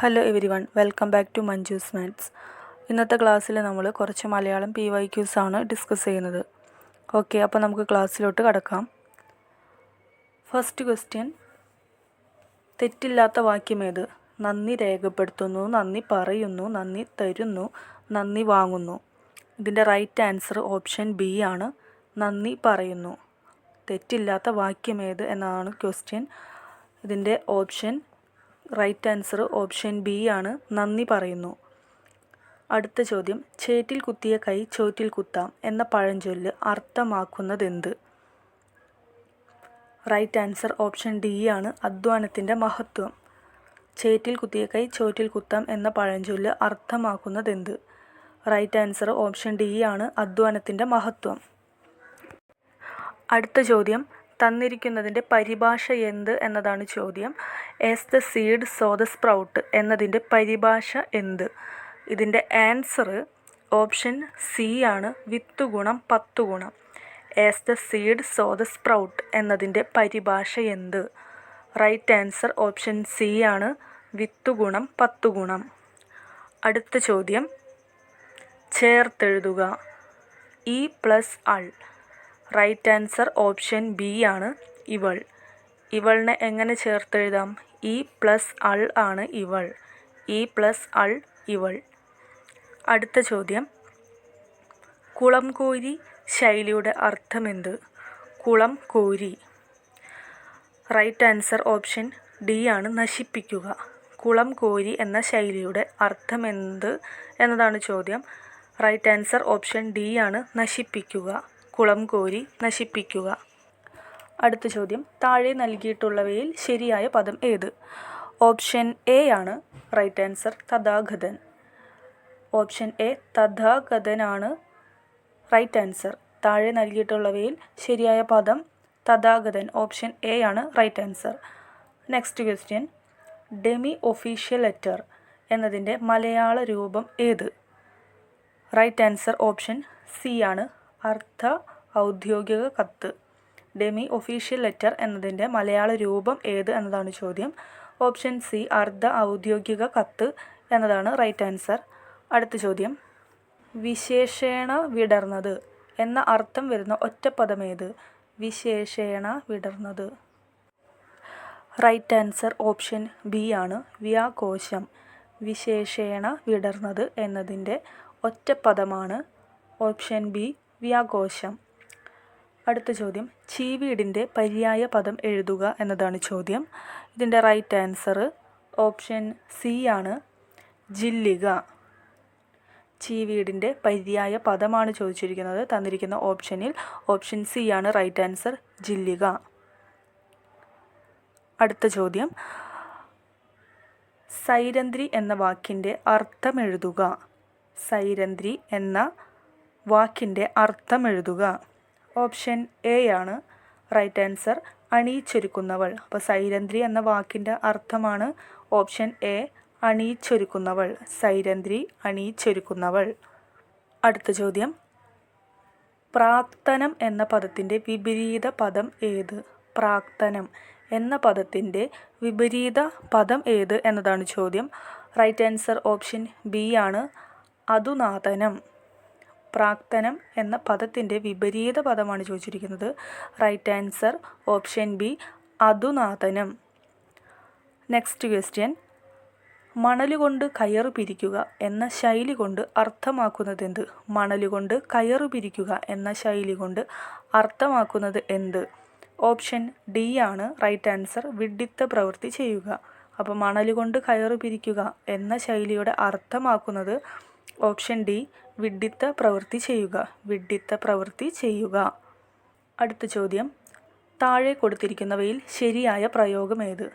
Hello everyone welcome back to Manju's maths ഇന്നത്തെ ക്ലാസ്സിൽ നമ്മൾ കുറച്ച് മലയാളം പി വൈ ക്യൂസ് ആണ് ഡിസ്കസ് ചെയ്യുന്നത്. ഓക്കെ അപ്പോൾ നമുക്ക് ക്ലാസ്സിലോട്ട് കടക്കാം. ഫസ്റ്റ് ക്വസ്റ്റ്യൻ തെറ്റില്ലാത്ത വാക്യം വാക്യമേത് നന്ദി രേഖപ്പെടുത്തുന്നു നന്ദി പറയുന്നു നന്ദി തരുന്നു നന്ദി വാങ്ങുന്നു. ഇതിന്റെ റൈറ്റ് ആൻസർ ഓപ്ഷൻ ബി ആണ് നന്ദി പറയുന്നു. തെറ്റില്ലാത്ത വാക്യം വാക്യമേത് എന്നാണ് ക്വസ്റ്റ്യൻ ഇതിന്റെ option right answer option B ആണ്. നന്ദി പറയുന്നു. അടുത്ത ചോദ്യം. ചേറ്റിൽ കുത്തിയ കൈ ചോറ്റിൽ കുത്താം എന്ന പഴഞ്ചൊല്ല് അർത്ഥമാക്കുന്നത് എന്ത് റൈറ്റ് ആൻസർ ഓപ്ഷൻ ഡി ആണ്. അധ്വാനത്തിന്റെ മഹത്വം. ചേറ്റിൽ കുത്തിയ കൈ ചോറ്റിൽ കുത്താം എന്ന പഴഞ്ചൊല്ല് അർത്ഥമാക്കുന്നത് എന്ത് റൈറ്റ് ആൻസർ ഓപ്ഷൻ ഡി ആണ്. അധ്വാനത്തിന്റെ മഹത്വം. അടുത്ത ചോദ്യം. തന്നിരിക്കുന്നതിന്റെ പരിഭാഷ എന്ത് എന്നതാണ് ചോദ്യം. As the seed so the sprout എന്നതിന്റെ പരിഭാഷ എന്ത്? ഇതിന്റെ ആൻസർ ഓപ്ഷൻ സി ആണ്. വിത്ത് ഗുണം പത്ത് ഗുണം. As the seed so the sprout എന്നതിന്റെ പരിഭാഷ എന്ത്? റൈറ്റ് ആൻസർ ഓപ്ഷൻ സി ആണ്. വിത്ത് ഗുണം പത്ത് ഗുണം. അടുത്ത ചോദ്യം. ചേർത്തെഴുതുക. ഇ പ്ലസ് അൾ റൈറ്റ് ആൻസർ ഓപ്ഷൻ ബി ആണ് ഇവൾ. ഇവളിനെ എങ്ങനെ ചേർത്തെഴുതാം? ഇ പ്ലസ് അൾ ആണ് ഇവൾ. ഇ പ്ലസ് അൾ ഇവൾ. അടുത്ത ചോദ്യം. കുളം കോരി ശൈലിയുടെ അർത്ഥമെന്ത്? കുളം കോരി. റൈറ്റ് ആൻസർ ഓപ്ഷൻ ഡി ആണ് നശിപ്പിക്കുക. കുളം കോരി എന്ന ശൈലിയുടെ അർത്ഥമെന്ത് എന്നതാണ് ചോദ്യം. റൈറ്റ് ആൻസർ ഓപ്ഷൻ ഡി ആണ് നശിപ്പിക്കുക. കുളം കോരി നശിപ്പിക്കുക. അടുത്ത ചോദ്യം. താഴെ നൽകിയിട്ടുള്ളവയിൽ ശരിയായ പദം ഏത്? ഓപ്ഷൻ എ ആണ് റൈറ്റ് ആൻസർ തഥാഗതൻ. ഓപ്ഷൻ എ തഥാഗതനാണ് റൈറ്റ് ആൻസർ. താഴെ നൽകിയിട്ടുള്ളവയിൽ ശരിയായ പദം തഥാഗതൻ. ഓപ്ഷൻ എ ആണ് right answer. Next question. Demi official letter എന്നതിന്റെ മലയാള രൂപം ഏത്? റൈറ്റ് ആൻസർ ഓപ്ഷൻ സി ആണ്. അർത്ഥ ഔദ്യോഗിക കത്ത്. ഡെമി ഒഫീഷ്യൽ ലെറ്റർ എന്നതിന്റെ മലയാള രൂപം ഏത് എന്നതാണ് ചോദ്യം. ഓപ്ഷൻ സി അർദ്ധ ഔദ്യോഗിക കത്ത് എന്നതാണ് റൈറ്റ് ആൻസർ അടുത്ത ചോദ്യം. വിശേഷേണ വിടർന്നത് എന്ന അർത്ഥം വരുന്ന ഒറ്റപ്പദമേത് വിശേഷേണ വിടർന്നത്. റൈറ്റ് ആൻസർ ഓപ്ഷൻ ബി ആണ്. വ്യാകോശം. വിശേഷേണ വിടർന്നത് എന്നതിന്റെ ഒറ്റപ്പദമാണ് ഓപ്ഷൻ ബി വ്യാകോശം. അടുത്ത ചോദ്യം. ചീവീടിന്റെ പര്യായ പദം എഴുതുക എന്നതാണ് ചോദ്യം. ഇതിന്റെ റൈറ്റ് ആൻസർ ഓപ്ഷൻ സി ആണ്. ജില്ലിക. ചീവീടിന്റെ പര്യായ പദമാണ് ചോദിച്ചിരിക്കുന്നത്. തന്നിരിക്കുന്ന ഓപ്ഷനിൽ ഓപ്ഷൻ സി ആണ് റൈറ്റ് ആൻസർ ജില്ലിക. അടുത്ത ചോദ്യം. സൈരന്ധ്രി എന്ന വാക്കിന്റെ അർത്ഥം എഴുതുക. സൈരന്ധ്രി എന്ന വാക്കിന്റെ അർത്ഥം എഴുതുക. ഓപ്ഷൻ എ ആണ്. റൈറ്റ് ആൻസർ അണിയിച്ചൊരുക്കുന്നവൾ അപ്പോൾ സൈരന്ധ്രി എന്ന വാക്കിന്റെ അർത്ഥമാണ് ഓപ്ഷൻ എ അണിയിച്ചൊരുക്കുന്നവൾ സൈരന്ധ്രി അണിയിച്ചൊരുക്കുന്നവൾ അടുത്ത ചോദ്യം. പ്രാക്തനം എന്ന പദത്തിന്റെ വിപരീത പദം ഏത്? പ്രാക്തനം എന്ന പദത്തിന്റെ വിപരീത പദം ഏത് എന്നതാണ് ചോദ്യം. റൈറ്റ് ആൻസർ ഓപ്ഷൻ ബി ആണ്. അതുനാഥനം. പ്രാക്തനം എന്ന പദത്തിന്റെ വിപരീത പദമാണ് ചോദിച്ചിരിക്കുന്നത്. റൈറ്റ് ആൻസർ ഓപ്ഷൻ ബി അതുനാഥനം നെക്സ്റ്റ് ക്വസ്റ്റ്യൻ. മണലുകൊണ്ട് കയറ് പിരിക്കുക എന്ന ശൈലി കൊണ്ട് അർത്ഥമാക്കുന്നത് എന്ത്? മണലുകൊണ്ട് കയറ് പിരിക്കുക എന്ന ശൈലി കൊണ്ട് അർത്ഥമാക്കുന്നത് എന്ത്? ഓപ്ഷൻ ഡി ആണ്. റൈറ്റ് ആൻസർ വിഡിത്ത പ്രവൃത്തി ചെയ്യുക. അപ്പോൾ മണലുകൊണ്ട് കയറ് പിരിക്കുക എന്ന ശൈലിയുടെ അർത്ഥമാക്കുന്നത് ഓപ്ഷൻ ഡി വിഡ്ഢിത്ത പ്രവൃത്തി ചെയ്യുക. വിഡ്ഢിത്ത പ്രവൃത്തി ചെയ്യുക. അടുത്ത ചോദ്യം താഴെ കൊടുത്തിരിക്കുന്നവയിൽ ശരിയായ പ്രയോഗം ഏത്?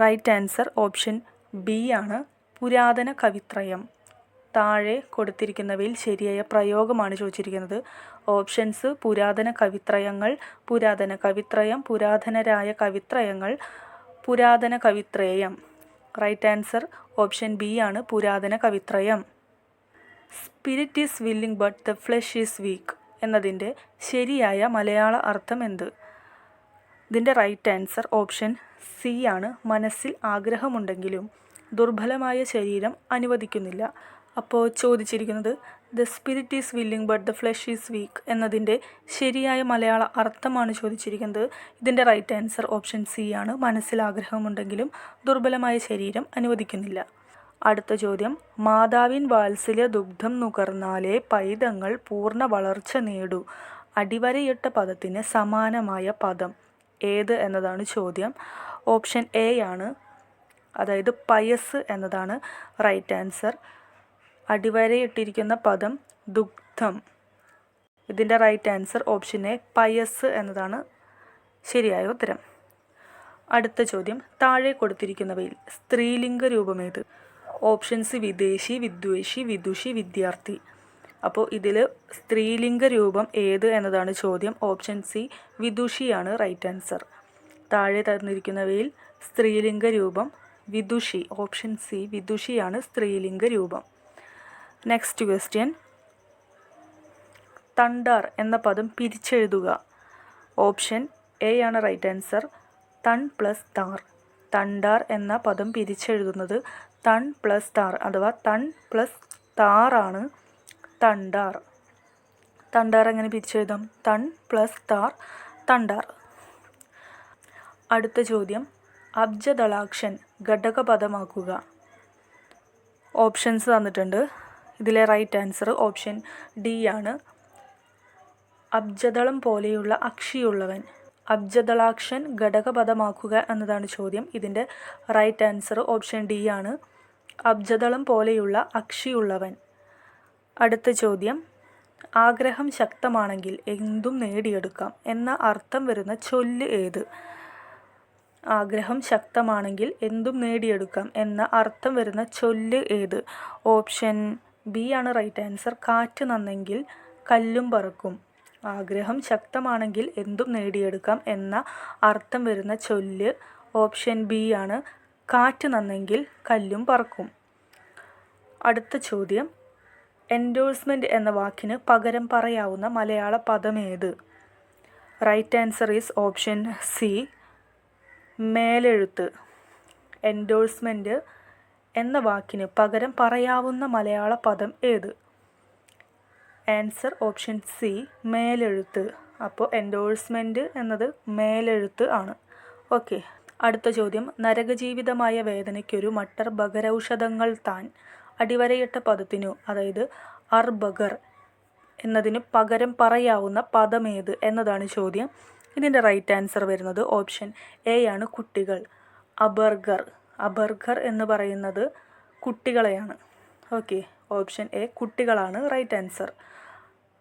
റൈറ്റ് ആൻസർ ഓപ്ഷൻ ബി ആണ് പുരാതന കവിത്രയം. താഴെ കൊടുത്തിരിക്കുന്നവയിൽ ശരിയായ പ്രയോഗമാണ് ചോദിച്ചിരിക്കുന്നത്. ഓപ്ഷൻസ് പുരാതന കവിത്രയങ്ങൾ പുരാതന കവിത്രയം പുരാതനരായ കവിത്രയങ്ങൾ പുരാതന കവിത്രയം. റൈറ്റ് ആൻസർ ഓപ്ഷൻ ബി ആണ് പുരാതന കവിത്രയം. Spirit is willing but the flesh is weak എന്നതിന്റെ ശരിയായ മലയാള അർത്ഥം എന്ത്? ഇതിന്റെ റൈറ്റ് ആൻസർ ഓപ്ഷൻ സി ആണ്. മനസ്സിൽ ആഗ്രഹമുണ്ടെങ്കിലും ദുർബലമായ ശരീരം അനുവദിക്കുന്നില്ല. അപ്പോൾ ചോദിച്ചിരിക്കുന്നത് the spirit is willing but the flesh is weak എന്നതിന്റെ ശരിയായ മലയാള അർത്ഥമാണ് ചോദിച്ചിരിക്കുന്നത്. ഇതിന്റെ റൈറ്റ് ആൻസർ ഓപ്ഷൻ സി ആണ്. മനസ്സിൽ ആഗ്രഹമുണ്ടെങ്കിലും ദുർബലമായ ശരീരം അനുവദിക്കുന്നില്ല. അടുത്ത ചോദ്യം. മാതാവിൻ വാത്സല്യ ദുഗ്ധം നുകർന്നാലേ പൈതങ്ങൾ പൂർണ വളർച്ച നേടൂ. അടിവരയിട്ട പദത്തിന് സമാനമായ പദം ഏത് എന്നതാണ് ചോദ്യം. ഓപ്ഷൻ എ ആണ്. അതായത് പയസ് എന്നതാണ് റൈറ്റ് ആൻസർ. അടിവരയിട്ടിരിക്കുന്ന പദം ദുഗ്ധം. ഇതിന്റെ റൈറ്റ് ആൻസർ ഓപ്ഷൻ എ പയസ് എന്നതാണ് ശരിയായ ഉത്തരം. അടുത്ത ചോദ്യം താഴെ കൊടുത്തിരിക്കുന്നവയിൽ സ്ത്രീലിംഗ രൂപമേത്? ഓപ്ഷൻസ് വിദേശി വിദ്വേഷി വിദുഷി വിദ്യാർത്ഥി. അപ്പോൾ ഇതിൽ സ്ത്രീലിംഗ രൂപം ഏത് എന്നതാണ് ചോദ്യം. ഓപ്ഷൻ സി വിദുഷിയാണ് റൈറ്റ് ആൻസർ താഴെ തന്നിരിക്കുന്നവയിൽ സ്ത്രീലിംഗ രൂപം വിദുഷി. ഓപ്ഷൻ സി വിദുഷിയാണ് സ്ത്രീലിംഗ രൂപം. നെക്സ്റ്റ് ക്വസ്റ്റ്യൻ തണ്ടാർ എന്ന പദം പിരിച്ചെഴുതുക. ഓപ്ഷൻ എ ആണ് റൈറ്റ് ആൻസർ തൺ പ്ലസ് താർ. തണ്ടാർ എന്ന പദം പിരിച്ചെഴുതുന്നത് തൺ പ്ലസ് താർ അഥവാ തൺ പ്ലസ് താറാണ് തണ്ടാർ. തണ്ടാർ എങ്ങനെ പിരിച്ചെഴുതാം? തൺ പ്ലസ് താർ തണ്ടാർ. അടുത്ത ചോദ്യം. അബ്ജദളാക്ഷൻ ഘടകപദമാക്കുക. ഓപ്ഷൻസ് തന്നിട്ടുണ്ട്. ഇതിലെ റൈറ്റ് ആൻസർ ഓപ്ഷൻ ഡി ആണ്. അബ്ജദളം പോലെയുള്ള അക്ഷിയുള്ളവൻ. അബ്ജദളാക്ഷൻ ഘടകപദമാക്കുക എന്നതാണ് ചോദ്യം. ഇതിന്റെ റൈറ്റ് ആൻസർ ഓപ്ഷൻ ഡി ആണ്. അബ്ജദളം പോലെയുള്ള അക്ഷിയുള്ളവൻ. അടുത്ത ചോദ്യം. ആഗ്രഹം ശക്തമാണെങ്കിൽ എന്തും നേടിയെടുക്കാം എന്ന അർത്ഥം വരുന്ന ചൊല്ല് ഏത്? ആഗ്രഹം ശക്തമാണെങ്കിൽ എന്തും നേടിയെടുക്കാം എന്ന അർത്ഥം വരുന്ന ചൊല്ല് ഏത്? ഓപ്ഷൻ ബി ആണ് റൈറ്റ് ആൻസർ. കാറ്റ് നന്നെങ്കിൽ കല്ലും പറക്കും. ആഗ്രഹം ശക്തമാണെങ്കിൽ എന്തും നേടിയെടുക്കാം എന്ന അർത്ഥം വരുന്ന ചൊല്ല് ഓപ്ഷൻ ബി ആണ്. കാറ്റ് നന്നെങ്കിൽ കല്ലും പറക്കും. അടുത്ത ചോദ്യം. എൻഡോഴ്സ്മെന്റ് എന്ന വാക്കിന് പകരം പറയാവുന്ന മലയാള പദമേത് right answer is option C. മേലെഴുത്ത്. Endorsement എന്ന വാക്കിന് പകരം പറയാവുന്ന മലയാള പദം ഏത്? ആൻസർ ഓപ്ഷൻ സി മേലെഴുത്ത്. അപ്പോൾ എൻഡോഴ്സ്മെന്റ് എന്നത് മേലെഴുത്ത് ആണ്. ഓക്കെ അടുത്ത ചോദ്യം. നരകജീവിതമായ വേദനയ്ക്കൊരു മട്ടർ ബഗരൌഷധങ്ങൾ താൻ അടിവരയിട്ട പദത്തിനു അതായത് അർബഗർ എന്നതിന് പകരം പറയാവുന്ന പദമേത് എന്നതാണ് ചോദ്യം. ഇതിന്റെ റൈറ്റ് ആൻസർ വരുന്നത് ഓപ്ഷൻ എ ആണ് കുട്ടികൾ. അബർഗർ. അബർഗർ എന്ന് പറയുന്നത് കുട്ടികളെയാണ്. ഓക്കെ ഓപ്ഷൻ എ കുട്ടികളാണ്. റൈറ്റ് ആൻസർ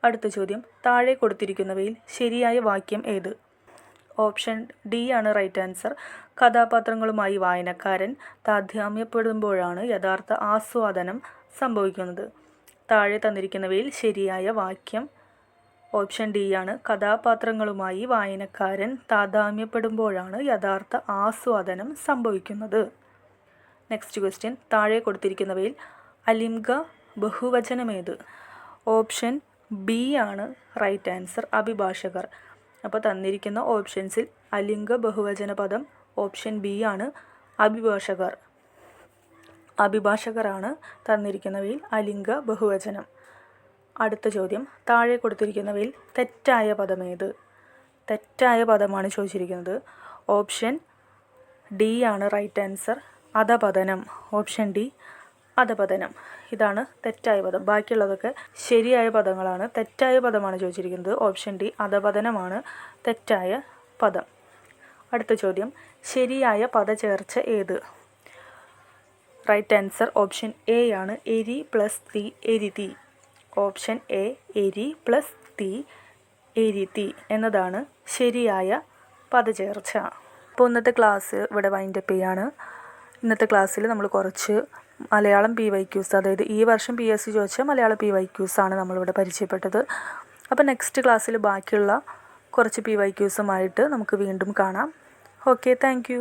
അടുത്ത ചോദ്യം താഴെ കൊടുത്തിരിക്കുന്നവയിൽ ശരിയായ വാക്യം ഏത്? ഓപ്ഷൻ ഡി ആണ് റൈറ്റ് ആൻസർ കഥാപാത്രങ്ങളുമായി വായനക്കാരൻ താധ്യാമ്യപ്പെടുമ്പോഴാണ് യഥാർത്ഥ ആസ്വാദനം സംഭവിക്കുന്നത്. താഴെ തന്നിരിക്കുന്നവയിൽ ശരിയായ വാക്യം ഓപ്ഷൻ ഡി ആണ്. കഥാപാത്രങ്ങളുമായി വായനക്കാരൻ താതാമ്യപ്പെടുമ്പോഴാണ് യഥാർത്ഥ ആസ്വാദനം സംഭവിക്കുന്നത്. നെക്സ്റ്റ് ക്വസ്റ്റ്യൻ താഴെ കൊടുത്തിരിക്കുന്നവയിൽ അലിംഗ ബഹുവചനമേത്? ഓപ്ഷൻ ബി ആണ് റൈറ്റ് ആൻസർ അഭിഭാഷകർ. അപ്പോൾ തന്നിരിക്കുന്ന ഓപ്ഷൻസിൽ അലിംഗ ബഹുവചന പദം ഓപ്ഷൻ ബി ആണ്. അഭിഭാഷകർ. അഭിഭാഷകരാണ് തന്നിരിക്കുന്നവയിൽ അലിംഗ ബഹുവചനം. അടുത്ത ചോദ്യം. താഴെ കൊടുത്തിരിക്കുന്നവയിൽ തെറ്റായ പദമേത്? തെറ്റായ പദമാണ് ചോദിച്ചിരിക്കുന്നത്. ഓപ്ഷൻ ഡി ആണ് റൈറ്റ് ആൻസർ അധപതനം ഓപ്ഷൻ ഡി അധപതനം. ഇതാണ് തെറ്റായ പദം. ബാക്കിയുള്ളതൊക്കെ ശരിയായ പദങ്ങളാണ്. തെറ്റായ പദമാണ് ചോദിച്ചിരിക്കുന്നത്. ഓപ്ഷൻ ഡി അധപതനമാണ് തെറ്റായ പദം. അടുത്ത ചോദ്യം ശരിയായ പദചേർച്ച ഏത്? റൈറ്റ് ആൻസർ ഓപ്ഷൻ എ ആണ്. എരി പ്ലസ് തീ എരിതി ഓപ്ഷൻ എ എരി പ്ലസ് തീ എരിതി എന്നതാണ് ശരിയായ പദചേർച്ച. അപ്പോൾ ഇന്നത്തെ ക്ലാസ് ഇവിടെ വൈൻഡപ്പ് ചെയ്യാണ്. ഇന്നത്തെ ക്ലാസ്സിൽ നമ്മൾ കുറച്ച് മലയാളം പി വൈ ക്യൂസ് അതായത് ഈ വർഷം പി എസ് സി ചോദിച്ച മലയാളം പി വൈ ക്യൂസ് ആണ് നമ്മളിവിടെ പരിചയപ്പെട്ടത്. അപ്പോൾ നെക്സ്റ്റ് ക്ലാസ്സിൽ ബാക്കിയുള്ള കുറച്ച് പി വൈ ക്യൂസുമായിട്ട് നമുക്ക് വീണ്ടും കാണാം. Okay thank